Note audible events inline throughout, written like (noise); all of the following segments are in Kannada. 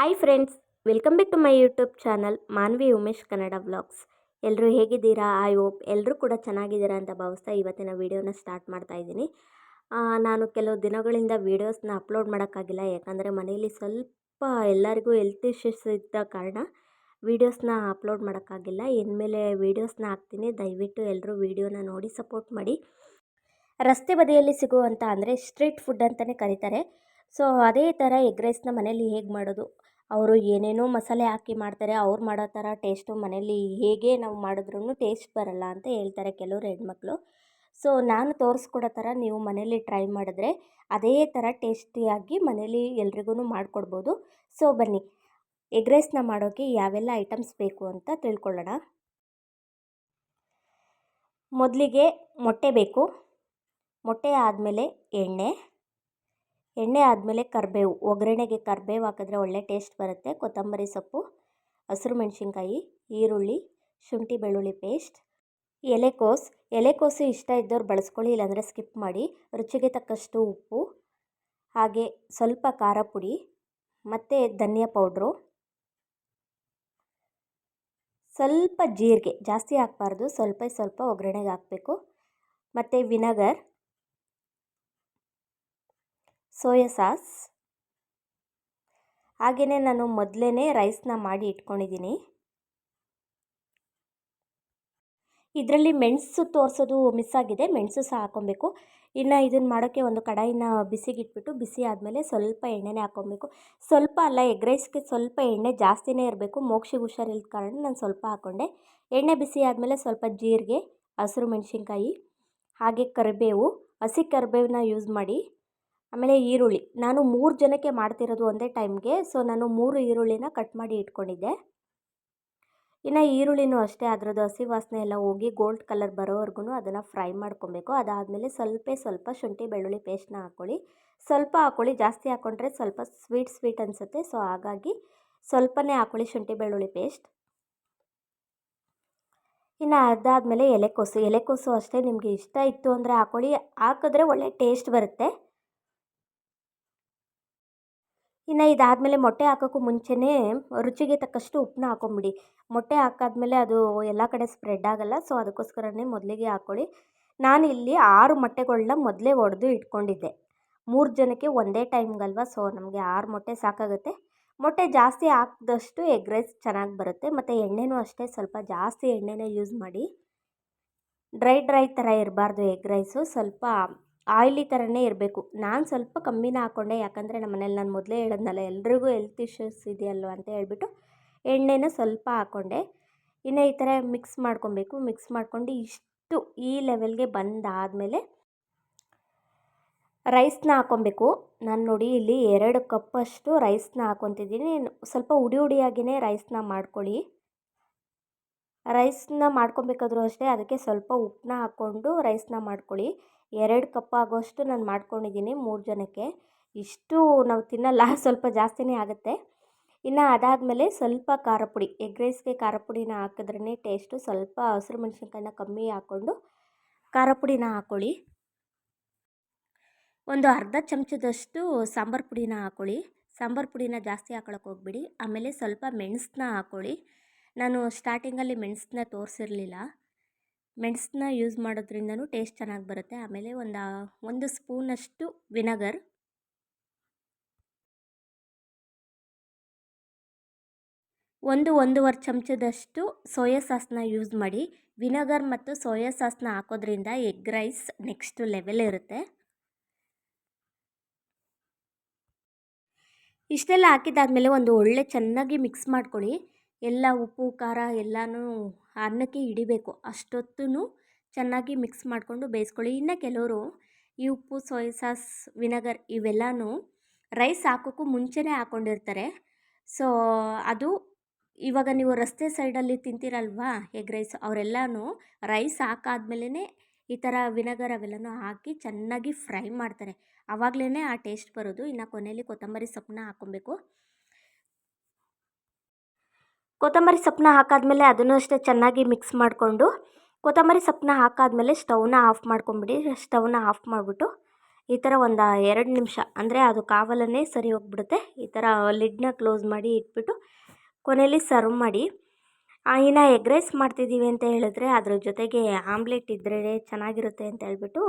Hi friends welcome back to my YouTube channel Manvi Umesh Kannada vlogs ಎಲ್ಲರೂ ಹೇಗಿದ್ದೀರಾ? ಐ ಹೋಪ್ ಎಲ್ಲರೂ ಕೂಡ ಚೆನ್ನಾಗಿದ್ದೀರಾ ಅಂತ ಭಾವಿಸ್ತಾ ಇವತ್ತಿನ ವೀಡಿಯೋನ ಸ್ಟಾರ್ಟ್ ಮಾಡ್ತಾ ಇದ್ದೀನಿ. ನಾನು ಕೆಲವು ದಿನಗಳಿಂದ ವೀಡಿಯೋಸ್ನ ಅಪ್ಲೋಡ್ ಮಾಡೋಕ್ಕಾಗಿಲ್ಲ, ಯಾಕಂದರೆ ಮನೆಯಲ್ಲಿ ಸ್ವಲ್ಪ ಎಲ್ಲರಿಗೂ ಹೆಲ್ತ್ ಇಶ್ಯೂಸ್ ಇದ್ದ ಕಾರಣ ವೀಡಿಯೋಸ್ನ ಅಪ್ಲೋಡ್ ಮಾಡೋಕ್ಕಾಗಿಲ್ಲ. ಇನ್ಮೇಲೆ ವೀಡಿಯೋಸ್ನ ಹಾಕ್ತೀನಿ, ದಯವಿಟ್ಟು ಎಲ್ಲರೂ ವೀಡಿಯೋನ ನೋಡಿ ಸಪೋರ್ಟ್ ಮಾಡಿ. ರಸ್ತೆ ಬದಿಯಲ್ಲಿ ಸಿಗುವಂಥ ಅಂದರೆ ಸ್ಟ್ರೀಟ್ ಫುಡ್ ಅಂತಲೇ ಕರೀತಾರೆ. ಸೊ ಅದೇ ಥರ ಎಗ್ ರೈಸ್ನ ಮನೇಲಿ ಹೇಗೆ ಮಾಡೋದು? ಅವರು ಏನೇನೋ ಮಸಾಲೆ ಹಾಕಿ ಮಾಡ್ತಾರೆ, ಅವ್ರು ಮಾಡೋ ಥರ ಟೇಸ್ಟು ಮನೇಲಿ ಹೇಗೆ ನಾವು ಮಾಡಿದ್ರೂ ಟೇಸ್ಟ್ ಬರಲ್ಲ ಅಂತ ಹೇಳ್ತಾರೆ ಕೆಲವರು ಹೆಣ್ಮಕ್ಳು. ಸೊ, ನಾನು ತೋರಿಸ್ಕೊಡೋ ಥರ ನೀವು ಮನೇಲಿ ಟ್ರೈ ಮಾಡಿದ್ರೆ ಅದೇ ಥರ ಟೇಸ್ಟಿಯಾಗಿ ಮನೇಲಿ ಎಲ್ರಿಗೂ ಮಾಡಿಕೊಡ್ಬೋದು. ಸೊ, ಬನ್ನಿ ಎಗ್ ರೈಸ್ನ ಮಾಡೋಕ್ಕೆ ಯಾವೆಲ್ಲ ಐಟಮ್ಸ್ ಬೇಕು ಅಂತ ತಿಳ್ಕೊಳ್ಳೋಣ. ಮೊದಲಿಗೆ ಮೊಟ್ಟೆ ಬೇಕು. ಮೊಟ್ಟೆ ಆದಮೇಲೆ ಎಣ್ಣೆ. ಎಣ್ಣೆ ಆದಮೇಲೆ ಕರಿಬೇವು, ಒಗ್ಗರಣೆಗೆ ಕರಿಬೇವು ಹಾಕಿದ್ರೆ ಒಳ್ಳೆ ಟೇಸ್ಟ್ ಬರುತ್ತೆ. ಕೊತ್ತಂಬರಿ ಸೊಪ್ಪು, ಹಸಿರು ಮೆಣಸಿನ್ಕಾಯಿ, ಈರುಳ್ಳಿ, ಶುಂಠಿ ಬೆಳ್ಳುಳ್ಳಿ ಪೇಸ್ಟ್ ಎಲೆಕೋಸ್. ಎಲೆಕೋಸು ಇಷ್ಟ ಇದ್ದವ್ರು ಬಳಸ್ಕೊಳ್ಳಿ, ಇಲ್ಲಾಂದರೆ ಸ್ಕಿಪ್ ಮಾಡಿ. ರುಚಿಗೆ ತಕ್ಕಷ್ಟು ಉಪ್ಪು, ಹಾಗೆ ಸ್ವಲ್ಪ ಖಾರ ಪುಡಿ, ಮತ್ತು ಧನಿಯಾ ಪೌಡ್ರು. ಸ್ವಲ್ಪ ಜೀರಿಗೆ ಜಾಸ್ತಿ ಹಾಕ್ಬಾರ್ದು, ಸ್ವಲ್ಪ ಸ್ವಲ್ಪ ಒಗ್ಗರಣೆಗೆ ಹಾಕಬೇಕು. ಮತ್ತು ವಿನೆಗರ್. Soya sauce. ಹಾಗೆಯೇ ನಾನು ಮೊದಲೇ ರೈಸ್ನ ಮಾಡಿ ಇಟ್ಕೊಂಡಿದ್ದೀನಿ. ಇದರಲ್ಲಿ ಮೆಣಸು ತೋರಿಸೋದು ಮಿಸ್ ಆಗಿದೆ, ಮೆಣಸು ಸಹ ಹಾಕ್ಕೊಬೇಕು. ಇನ್ನು ಇದನ್ನು ಮಾಡೋಕ್ಕೆ ಒಂದು ಕಡಾಯಿನ ಬಿಸಿಗಿಟ್ಬಿಟ್ಟು, ಬಿಸಿ ಆದಮೇಲೆ ಸ್ವಲ್ಪ ಎಣ್ಣೆನೇ ಹಾಕ್ಕೊಬೇಕು. ಸ್ವಲ್ಪ ಅಲ್ಲ ಎಗ್ ರೈಸ್ಗೆ ಸ್ವಲ್ಪ ಎಣ್ಣೆ ಜಾಸ್ತಿನೇ ಇರಬೇಕು. ಮೋಕ್ಷಿಗೆ ಹುಷಾರಿಲ್ಲದ ಕಾರಣ ನಾನು ಸ್ವಲ್ಪ ಹಾಕ್ಕೊಂಡೆ. ಎಣ್ಣೆ ಬಿಸಿ ಆದಮೇಲೆ ಸ್ವಲ್ಪ ಜೀರಿಗೆ, ಹಸಿರು ಮೆಣಸಿನ್ಕಾಯಿ, ಹಾಗೆ ಕರಿಬೇವು, ಹಸಿ ಕರಿಬೇವನ್ನ ಯೂಸ್ ಮಾಡಿ. ಆಮೇಲೆ ಈರುಳ್ಳಿ. ನಾನು ಮೂರು ಜನಕ್ಕೆ ಮಾಡ್ತಿರೋದು ಒಂದೇ ಟೈಮ್ಗೆ, ಸೊ ನಾನು ಮೂರು ಈರುಳ್ಳಿನ ಕಟ್ ಮಾಡಿ ಇಟ್ಕೊಂಡಿದ್ದೆ. ಇನ್ನು ಈರುಳ್ಳಿನೂ ಅಷ್ಟೇ, ಅದರದ್ದು ಹಸಿ ವಾಸನೆ ಎಲ್ಲ ಹೋಗಿ ಗೋಲ್ಡ್ ಕಲರ್ ಬರೋವರೆಗೂ ಅದನ್ನು ಫ್ರೈ ಮಾಡ್ಕೊಬೇಕು. ಅದಾದಮೇಲೆ ಸ್ವಲ್ಪ ಸ್ವಲ್ಪ ಶುಂಠಿ, ಬೆಳ್ಳುಳ್ಳಿ ಪೇಸ್ಟ್ನ ಹಾಕ್ಕೊಳ್ಳಿ ಸ್ವಲ್ಪ ಹಾಕ್ಕೊಳ್ಳಿ ಜಾಸ್ತಿ ಹಾಕ್ಕೊಂಡ್ರೆ ಸ್ವಲ್ಪ ಸ್ವೀಟ್ ಸ್ವೀಟ್ ಅನಿಸುತ್ತೆ, ಸೊ ಹಾಗಾಗಿ ಸ್ವಲ್ಪನೇ ಹಾಕ್ಕೊಳ್ಳಿ ಶುಂಠಿ, ಬೆಳ್ಳುಳ್ಳಿ ಪೇಸ್ಟ್. ಇನ್ನು ಅದಾದಮೇಲೆ ಎಲೆಕೋಸು. ಎಲೆಕೋಸು ಅಷ್ಟೇ ನಿಮಗೆ ಇಷ್ಟ ಇತ್ತು ಅಂದರೆ ಹಾಕ್ಕೊಳ್ಳಿ ಹಾಕಿದ್ರೆ ಒಳ್ಳೆ ಟೇಸ್ಟ್ ಬರುತ್ತೆ. ಇನ್ನು ಇದಾದಮೇಲೆ ಮೊಟ್ಟೆ ಹಾಕೋಕ್ಕೂ ಮುಂಚೆನೇ ರುಚಿಗೆ ತಕ್ಕಷ್ಟು ಉಪ್ಪನ್ನ ಹಾಕೊಂಬಿಡಿ. ಮೊಟ್ಟೆ ಹಾಕಾದ್ಮೇಲೆ ಅದು ಎಲ್ಲ ಕಡೆ ಸ್ಪ್ರೆಡ್ ಆಗೋಲ್ಲ ಸೊ ಅದಕ್ಕೋಸ್ಕರನೇ ಮೊದಲಿಗೆ ಹಾಕ್ಕೊಳ್ಳಿ ಇಲ್ಲಿ ಆರು ಮೊಟ್ಟೆಗಳನ್ನ ಮೊದಲೇ ಒಡೆದು ಇಟ್ಕೊಂಡಿದ್ದೆ. ಮೂರು ಜನಕ್ಕೆ ಒಂದೇ ಟೈಮ್ಗಲ್ವ ಸೊ ನಮಗೆ ಆರು ಮೊಟ್ಟೆ ಸಾಕಾಗುತ್ತೆ. ಮೊಟ್ಟೆ ಜಾಸ್ತಿ ಹಾಕಿದಷ್ಟು ಎಗ್ ರೈಸ್ ಚೆನ್ನಾಗಿ ಬರುತ್ತೆ, ಮತ್ತು ಎಣ್ಣೆನೂ ಅಷ್ಟೇ, ಸ್ವಲ್ಪ ಜಾಸ್ತಿ ಎಣ್ಣೆನೇ ಯೂಸ್ ಮಾಡಿ. ಡ್ರೈ ಡ್ರೈ ಥರ ಇರಬಾರ್ದು ಎಗ್ ರೈಸು, ಸ್ವಲ್ಪ ಆಯ್ಲಿ ಥರನೇ ಇರಬೇಕು. ನಾನು ಸ್ವಲ್ಪ ಕಮ್ಮಿನೇ ಹಾಕ್ಕೊಂಡೆ ಯಾಕಂದರೆ ನಮ್ಮ ಮನೇಲಿ ನಾನು ಮೊದಲೇ ಹೇಳಿದ್ನಲ್ಲ, ಎಲ್ರಿಗೂ ಹೆಲ್ತ್ ಇಶ್ಯೂಸ್ ಇದೆಯಲ್ವ ಅಂತ ಹೇಳ್ಬಿಟ್ಟು ಎಣ್ಣೆನ ಸ್ವಲ್ಪ ಹಾಕ್ಕೊಂಡೆ ಇನ್ನು ಈ ಥರ ಮಿಕ್ಸ್ ಮಾಡ್ಕೊಬೇಕು. ಮಿಕ್ಸ್ ಮಾಡ್ಕೊಂಡು ಇಷ್ಟು ಈ ಲೆವೆಲ್ಗೆ ಬಂದಾದಮೇಲೆ ರೈಸ್ನ ಹಾಕ್ಕೊಬೇಕು ನಾನು ನೋಡಿ ಇಲ್ಲಿ ಎರಡು ಕಪ್ಪಷ್ಟು ರೈಸ್ನ ಹಾಕ್ಕೊತಿದ್ದೀನಿ ಸ್ವಲ್ಪ ಉಡಿ ಉಡಿಯಾಗಿಯೇ ರೈಸ್ನ ಮಾಡ್ಕೊಳ್ಳಿ. ರೈಸ್ನ ಮಾಡ್ಕೊಬೇಕಾದ್ರೂ ಅಷ್ಟೇ, ಅದಕ್ಕೆ ಸ್ವಲ್ಪ ಉಪ್ಪನ್ನ ಹಾಕ್ಕೊಂಡು ರೈಸ್ನ ಮಾಡ್ಕೊಳ್ಳಿ. ಎರಡು ಕಪ್ ಆಗೋಷ್ಟು ನಾನು ಮಾಡ್ಕೊಂಡಿದ್ದೀನಿ ಮೂರು ಜನಕ್ಕೆ. ಇಷ್ಟು ನಾವು ತಿನ್ನಲ್ಲ, (laughs) ಸ್ವಲ್ಪ ಜಾಸ್ತಿನೇ ಆಗುತ್ತೆ. ಇನ್ನು ಅದಾದಮೇಲೆ ಸ್ವಲ್ಪ ಖಾರ ಪುಡಿ, ಎಗ್ ರೈಸ್ಗೆ ಖಾರ ಪುಡಿನ ಹಾಕಿದ್ರೇ ಟೇಸ್ಟು ಸ್ವಲ್ಪ ಹಸಿರು ಮೆಣಸಿನ್ಕಾಯಿನ ಕಮ್ಮಿ ಹಾಕ್ಕೊಂಡು ಖಾರ ಪುಡಿನ ಹಾಕ್ಕೊಳ್ಳಿ ಒಂದು ಅರ್ಧ ಚಮಚದಷ್ಟು ಸಾಂಬಾರು ಪುಡಿನ ಹಾಕ್ಕೊಳ್ಳಿ ಸಾಂಬಾರು ಪುಡಿನ ಜಾಸ್ತಿ ಹಾಕೊಳಕ್ಕೆ ಹೋಗ್ಬಿಡಿ. ಆಮೇಲೆ ಸ್ವಲ್ಪ ಮೆಣಸನ್ನ ಹಾಕ್ಕೊಳ್ಳಿ ನಾನು ಸ್ಟಾರ್ಟಿಂಗಲ್ಲಿ ಮೆಣಸನ್ನ ತೋರಿಸಿರಲಿಲ್ಲ. ಮೆಣಸನ್ನ ಯೂಸ್ ಮಾಡೋದ್ರಿಂದನೂ ಟೇಸ್ಟ್ ಚೆನ್ನಾಗಿ ಬರುತ್ತೆ. ಆಮೇಲೆ ಒಂದು ಒಂದು ಸ್ಪೂನಷ್ಟು ವಿನೆಗರ್ ಒಂದು ಒಂದೂವರೆ ಚಮಚದಷ್ಟು ಸೋಯಾ ಸಾಸ್ನ ಯೂಸ್ ಮಾಡಿ. ವಿನೆಗರ್ ಮತ್ತು ಸೋಯಾ ಸಾಸ್ನ ಹಾಕೋದ್ರಿಂದ ಎಗ್ ರೈಸ್ ನೆಕ್ಸ್ಟ್ ಲೆವೆಲ್ ಇರುತ್ತೆ. ಇಷ್ಟೆಲ್ಲ ಹಾಕಿದ್ದಾದಮೇಲೆ ಒಂದು ಒಳ್ಳೆ ಚೆನ್ನಾಗಿ ಮಿಕ್ಸ್ ಮಾಡ್ಕೊಳ್ಳಿ. ಎಲ್ಲ ಉಪ್ಪು, ಖಾರ ಎಲ್ಲನೂ ಅನ್ನಕ್ಕೆ ಹಿಡಿಬೇಕು. ಅಷ್ಟೊತ್ತೂ ಚೆನ್ನಾಗಿ ಮಿಕ್ಸ್ ಮಾಡಿಕೊಂಡು ಬೇಯಿಸ್ಕೊಳ್ಳಿ. ಇನ್ನು ಕೆಲವರು ಈ ಉಪ್ಪು ಸೋಯ್ ಸಾಸ್ ವಿನೆಗರ್ ಇವೆಲ್ಲನೂ ರೈಸ್ ಹಾಕೋಕ್ಕೂ ಮುಂಚೆನೇ ಹಾಕ್ಕೊಂಡಿರ್ತಾರೆ ಸೊ ಅದು ಇವಾಗ ನೀವು ರಸ್ತೆ ಸೈಡಲ್ಲಿ ತಿಂತೀರಲ್ವಾ ಎಗ್ ರೈಸ್ ಅವರೆಲ್ಲನೂ ರೈಸ್ ಹಾಕಾದ್ಮೇಲೆ ಈ ಥರ ವಿನೆಗರ್ ಅವೆಲ್ಲನೂ ಹಾಕಿ ಚೆನ್ನಾಗಿ ಫ್ರೈ ಮಾಡ್ತಾರೆ. ಆವಾಗಲೇ ಆ ಟೇಸ್ಟ್ ಬರೋದು. ಇನ್ನು ಕೊನೆಯಲ್ಲಿ ಕೊತ್ತಂಬರಿ ಸೊಪ್ಪನ್ನ ಹಾಕ್ಕೊಬೇಕು. ಕೊತ್ತಂಬರಿ ಸೊಪ್ಪನ್ನ ಹಾಕಾದ್ಮೇಲೆ ಅದನ್ನು ಅಷ್ಟೇ ಚೆನ್ನಾಗಿ ಮಿಕ್ಸ್ ಮಾಡಿಕೊಂಡು ಕೊತ್ತಂಬರಿ ಸೊಪ್ಪನ್ನ ಹಾಕಾದ್ಮೇಲೆ ಸ್ಟವ್ನ ಆಫ್ ಮಾಡ್ಕೊಂಬಿಡಿ. ಸ್ಟವ್ನ ಆಫ್ ಮಾಡಿಬಿಟ್ಟು ಈ ಥರ ಒಂದು ಎರಡು ನಿಮಿಷ, ಅಂದರೆ ಅದು ಕಾವಲನ್ನೇ ಸರಿ ಹೋಗ್ಬಿಡುತ್ತೆ. ಈ ಥರ ಲಿಡ್ನ ಕ್ಲೋಸ್ ಮಾಡಿ ಇಟ್ಬಿಟ್ಟು ಕೊನೆಯಲ್ಲಿ ಸರ್ವ್ ಮಾಡಿ. ಇನ್ನು ಎಗ್ ರೈಸ್ ಮಾಡ್ತಿದ್ದೀವಿ ಅಂತ ಹೇಳಿದ್ರೆ ಅದ್ರ ಜೊತೆಗೆ ಆಮ್ಲೆಟ್ ಇದ್ರೇ ಚೆನ್ನಾಗಿರುತ್ತೆ ಅಂತ ಹೇಳ್ಬಿಟ್ಟು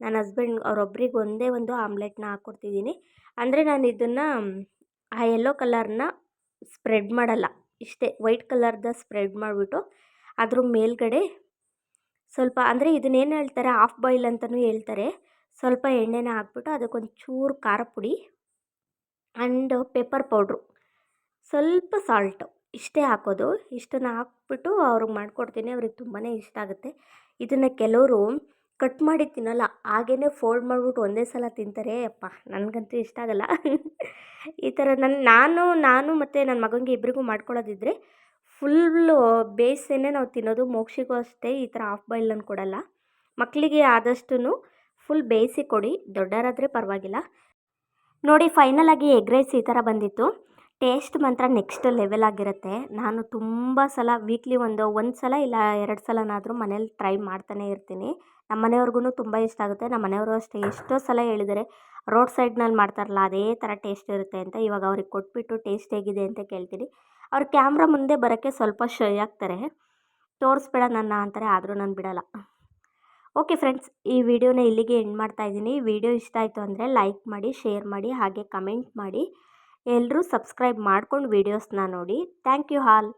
ನನ್ನ ಹಸ್ಬೆಂಡ್ ಅವರೊಬ್ರಿಗೆ ಒಂದೇ ಒಂದು ಆಮ್ಲೆಟ್ನ ಹಾಕ್ಕೊಡ್ತಿದ್ದೀನಿ. ಅಂದರೆ ನಾನು ಇದನ್ನು ಆ ಯೆಲ್ಲೋ ಕಲರ್ನ ಸ್ಪ್ರೆಡ್ ಮಾಡಲ್ಲ. ಇಷ್ಟೇ ವೈಟ್ ಕಲರ್ದ ಸ್ಪ್ರೆಡ್ ಮಾಡಿಬಿಟ್ಟು ಅದ್ರ ಮೇಲ್ಗಡೆ ಸ್ವಲ್ಪ ಅಂದರೆ ಇದನ್ನೇನು ಹೇಳ್ತಾರೆ? ಹಾಫ್ ಬಾಯ್ಲ್ ಅಂತಲೂ ಹೇಳ್ತಾರೆ. ಸ್ವಲ್ಪ ಎಣ್ಣೆನ ಹಾಕ್ಬಿಟ್ಟು ಅದಕ್ಕೊಂಚೂರು ಖಾರ ಪುಡಿ ಆ್ಯಂಡ್ ಪೆಪ್ಪರ್ ಪೌಡ್ರು. ಸ್ವಲ್ಪ ಸಾಲ್ಟು ಇಷ್ಟೇ ಹಾಕೋದು. ಇಷ್ಟನ್ನು ಹಾಕ್ಬಿಟ್ಟು ಅವ್ರಿಗೆ ಮಾಡಿಕೊಡ್ತೀನಿ. ಅವ್ರಿಗೆ ತುಂಬಾ ಇಷ್ಟ ಆಗುತ್ತೆ. ಇದನ್ನು ಕೆಲವರು ಕಟ್ ಮಾಡಿ ತಿನ್ನಲ್ಲ ಹಾಗೇ ಫೋಲ್ಡ್ ಮಾಡಿಬಿಟ್ಟು ಒಂದೇ ಸಲ ತಿಂತಾರೆ. ಅಪ್ಪ ನನಗಂತೂ ಇಷ್ಟ ಆಗಲ್ಲ. (laughs) ಈ ಥರ ನನ್ನ ನಾನು ನಾನು ಮತ್ತು ನನ್ನ ಮಗನಿಗೆ ಇಬ್ಬರಿಗೂ ಮಾಡ್ಕೊಳ್ಳೋದಿದ್ರೆ ಫುಲ್ಲು ಬೇಯಿಸೇನೆ ನಾವು ತಿನ್ನೋದು, ಮೋಕ್ಷಿಗೂ ಅಷ್ಟೇ ಈ ಥರ ಹಾಫ್ ಬಾಯ್ಲನ್ನು ಕೊಡಲ್ಲ. ಮಕ್ಕಳಿಗೆ ಆದಷ್ಟು ಫುಲ್ ಬೇಯಿಸಿ ಕೊಡಿ ದೊಡ್ಡವರಾದರೆ ಪರವಾಗಿಲ್ಲ. ನೋಡಿ ಫೈನಲ್ ಆಗಿ ಎಗ್ ರೈಸ್ ಈ ಥರ ಬಂದಿತ್ತು. ಟೇಸ್ಟ್ ಮಾತ್ರ ನೆಕ್ಸ್ಟ್ ಲೆವೆಲ್ ಆಗಿರುತ್ತೆ. ನಾನು ತುಂಬ ಸಲ ವೀಕ್ಲಿ ಒಂದು ಒಂದು ಸಲ ಇಲ್ಲ, ಎರಡು ಸಲನಾದರೂ ಮನೇಲಿ ಟ್ರೈ ಮಾಡ್ತಾನೆ ಇರ್ತೀನಿ. ನಮ್ಮ ಮನೆಯವ್ರಿಗೂ ತುಂಬ ಇಷ್ಟ ಆಗುತ್ತೆ. ನಮ್ಮ ಮನೆಯವರು ಅಷ್ಟೇ ಎಷ್ಟೋ ಸಲ ಹೇಳಿದ್ದಾರೆ ರೋಡ್ ಸೈಡ್ನಲ್ಲಿ ಮಾಡ್ತಾರಲ್ಲ, ಅದೇ ಥರ ಟೇಸ್ಟ್ ಇರುತ್ತೆ ಅಂತ ಇವಾಗ ಅವ್ರಿಗೆ ಕೊಟ್ಬಿಟ್ಟು ಟೇಸ್ಟ್ ಹೇಗಿದೆ ಅಂತ ಕೇಳ್ತೀನಿ. ಅವ್ರು ಕ್ಯಾಮ್ರಾ ಮುಂದೆ ಬರೋಕ್ಕೆ ಸ್ವಲ್ಪ ಶೈ ಆಗ್ತಾರೆ. ತೋರಿಸ್ಬೇಡ ನನ್ನ ಅಂತಾರೆ, ಆದರೂ ನಾನು ಬಿಡೋಲ್ಲ. ಓಕೆ ಫ್ರೆಂಡ್ಸ್, ಈ ವಿಡಿಯೋನ ಇಲ್ಲಿಗೆ ಎಂಡ್ ಮಾಡ್ತಾ ಇದ್ದೀನಿ. ವಿಡಿಯೋ ಇಷ್ಟ ಆಯಿತು ಅಂದರೆ ಲೈಕ್ ಮಾಡಿ, ಶೇರ್ ಮಾಡಿ, ಹಾಗೆ ಕಮೆಂಟ್ ಮಾಡಿ. ಎಲ್ಲರೂ ಸಬ್ಸ್ಕ್ರೈಬ್ ಮಾಡ್ಕೊಂಡು ವೀಡಿಯೋಸ್ನ ನೋಡಿ. Thank you all